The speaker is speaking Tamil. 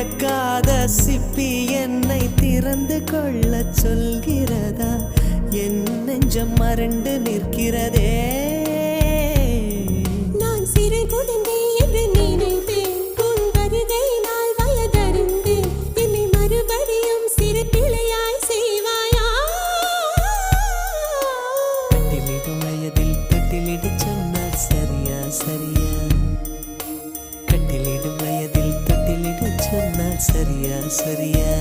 திறக்காத சிப்பி என்னை திறந்து கொள்ள சொல்கிறதா? என் நெஞ்சம் மறண்டு நிற்கிறதே. நான் சிறை குழந்தை என்று நினைத்தேன். உன் வருகை நாள் வயதறிந்தேன் என்னை மறுபடியும் சிறு பிழையாய் சரியா சரியா? கட்டிலிடும் சரியா?